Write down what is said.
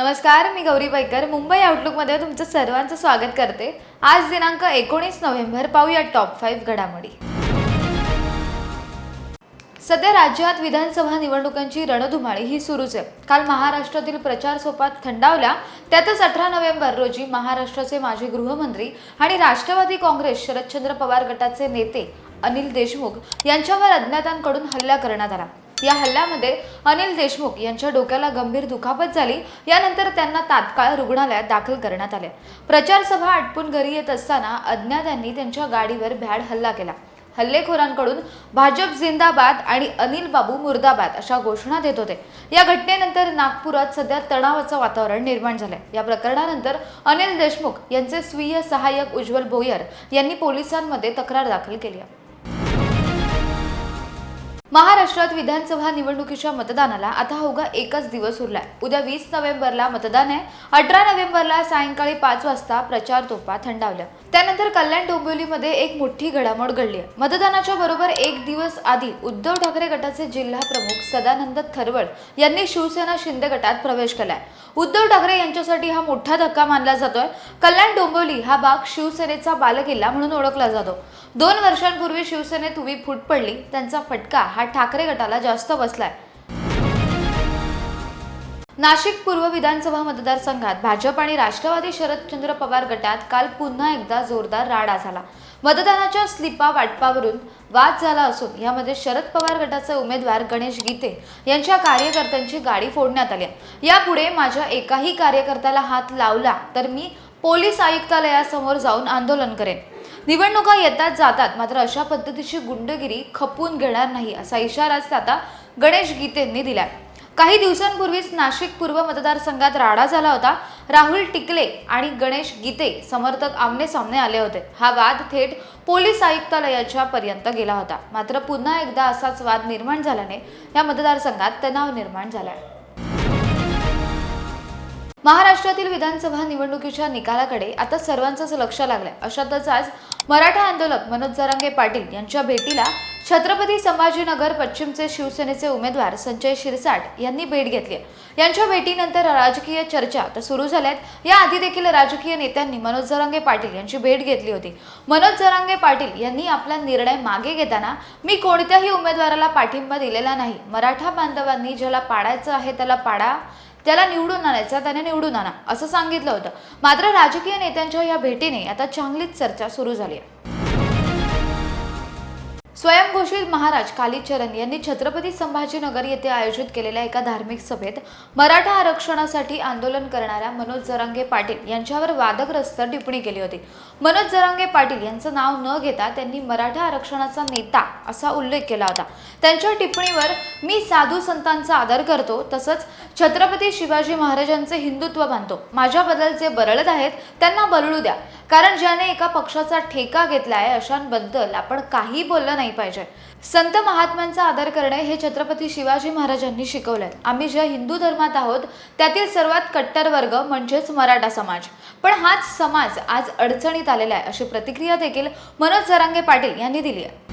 नमस्कार मी गौरी पैकर. मुंबई आउटलुकमध्ये तुमचं सर्वांचं स्वागत करते. आज दिनांक एकोणीस नोव्हेंबर पाहूया टॉप फाईव्ह घडामोडी. सध्या राज्यात विधानसभा निवडणुकांची रणधुमाळी ही सुरूच आहे. काल महाराष्ट्रातील प्रचार सोपात थंडावला. त्यातच अठरा नोव्हेंबर रोजी महाराष्ट्राचे माजी गृहमंत्री आणि राष्ट्रवादी काँग्रेस शरदचंद्र पवार गटाचे नेते अनिल देशमुख यांच्यावर अज्ञातांकडून हल्ला करण्यात आला. या हल्ल्यामध्ये अनिल देशमुख यांच्या डोक्याला गंभीर दुखापत झाली. यानंतर त्यांना तात्काळ रुग्णालयात दाखल करण्यात आले. प्रचारसभा आटपून घरी येत असताना अज्ञातांनी त्यांच्या गाडीवर भ्याड हल्ला केला. हल्लेखोरांकडून भाजप जिंदाबाद आणि अनिल बाबू मुर्दाबाद अशा घोषणा देत होते. या घटनेनंतर नागपुरात सध्या तणावाचं वातावरण निर्माण झालंय. या प्रकरणानंतर अनिल देशमुख यांचे स्वीय सहाय्यक उज्ज्वल भोयर यांनी पोलिसांमध्ये तक्रार दाखल केली आहे. महाराष्ट्रात विधानसभा निवडणुकीच्या मतदानाला आता होगा एकच दिवस उरलाय. उद्या वीस नोव्हेंबरला मतदान आहे. अठरा नोव्हेंबरला सायंकाळी पाच वाजता प्रचार तोफा थंडावल्या त्यानंतर कल्याण डोंबिवलीमध्ये एक मोठी घडामोड घडली आहे. मतदानाच्या बरोबर एक दिवस आधी उद्धव ठाकरे गटाचे जिल्हा प्रमुख सदानंद थरवड यांनी शिवसेना शिंदे गटात प्रवेश केलाय. उद्धव ठाकरे यांच्यासाठी हा मोठा धक्का मानला जातोय. कल्याण डोंबिवली हा भाग शिवसेनेचा बालकिल्ला म्हणून ओळखला जातो. दोन वर्षांपूर्वी शिवसेनेत उभी फूट पडली. त्यांचा फटका हा ठाकरे गटाला जास्त बसलाय. नाशिक पूर्व विधानसभा मतदारसंघात भाजप आणि राष्ट्रवादी शरदचंद्र पवार गटात काल पुन्हा एकदा जोरदार राडा झाला. मतदानाच्या स्लिपा वाटपावरून वाद झाला असून यामध्ये शरद पवार गटाचे उमेदवार गणेश गीते यांच्या कार्यकर्त्यांची गाडी फोडण्यात आली. आहे. यापुढे माझ्या एकाही कार्यकर्त्याला हात लावला तर मी पोलीस आयुक्तालयासमोर जाऊन आंदोलन करेन. निवडणुका येतात जातात. मात्र अशा पद्धतीची गुंडगिरी खपवून घेणार नाही असा इशाराच आता गणेश गीतेंनी दिलाय. काही दिवसांपूर्वीच नाशिक पूर्व मतदारसंघात राडा झाला होता. राहुल टिकले आणि गणेश गीते समर्थक आमने सामने आले होते. हा वाद थेट पोलीस आयुक्तालयाच्या पर्यंत गेला होता. मात्र पुन्हा एकदा असाच वाद निर्माण झाल्याने या मतदारसंघात तणाव निर्माण झालाय. महाराष्ट्रातील विधानसभा निवडणुकीच्या निकालाकडे आता सर्वांचंच लक्ष लागलंय. अशातच आज मराठा आंदोलक मनोज जरांगे पाटील यांच्या भेटीला छत्रपती संभाजीनगर पश्चिमचे शिवसेनेचे उमेदवार संजय शिरसाट यांनी भेट घेतली यांच्या भेटीनंतर राजकीय चर्चा तर सुरू झाल्यात. या आधी देखील राजकीय नेत्यांनी मनोज जरांगे पाटील यांची भेट घेतली होती. मनोज जरांगे पाटील यांनी आपला निर्णय मागे घेताना मी कोणत्याही उमेदवाराला पाठिंबा दिलेला नाही. मराठा बांधवांनी ज्याला पाडायचं आहे त्याला पाडा. त्याला निवडून आणायचा त्याने निवडून आणा असं सांगितलं होतं. मात्र राजकीय नेत्यांच्या या भेटीने आता चांगलीच चर्चा सुरू झाली आहे. स्वयंघोषित महाराज कालीचरण यांनी छत्रपती संभाजीनगर येथे आयोजित केलेल्या एका धार्मिक सभेत मराठा आरक्षणासाठी आंदोलन करणाऱ्या मनोज जरांगे पाटील यांच्यावर वादग्रस्त टिप्पणी केली होती. मनोज जरांगे पाटील यांचं नाव न घेता त्यांनी मराठा आरक्षणाचा नेता असा उल्लेख केला होता. त्यांच्या टिप्पणीवर मी साधू संतांचा आदर करतो तसंच छत्रपती शिवाजी महाराजांचे हिंदुत्व मानतो. माझ्याबद्दल जे बरळत आहेत त्यांना बरळू द्या. कारण ज्याने एका पक्षाचा ठेका घेतलाय अशांबद्दल आपण काही बोललं नाही पाहिजे. संत महात्म्यांचा आदर करणे हे छत्रपती शिवाजी महाराजांनी शिकवलंय. आम्ही ज्या हिंदू धर्मात आहोत त्यातील सर्वात कट्टर वर्ग म्हणजेच मराठा समाज. पण हाच समाज आज अडचणीत आलेला आहे अशी प्रतिक्रिया देखील मनोज जरांगे पाटील यांनी दिली आहे.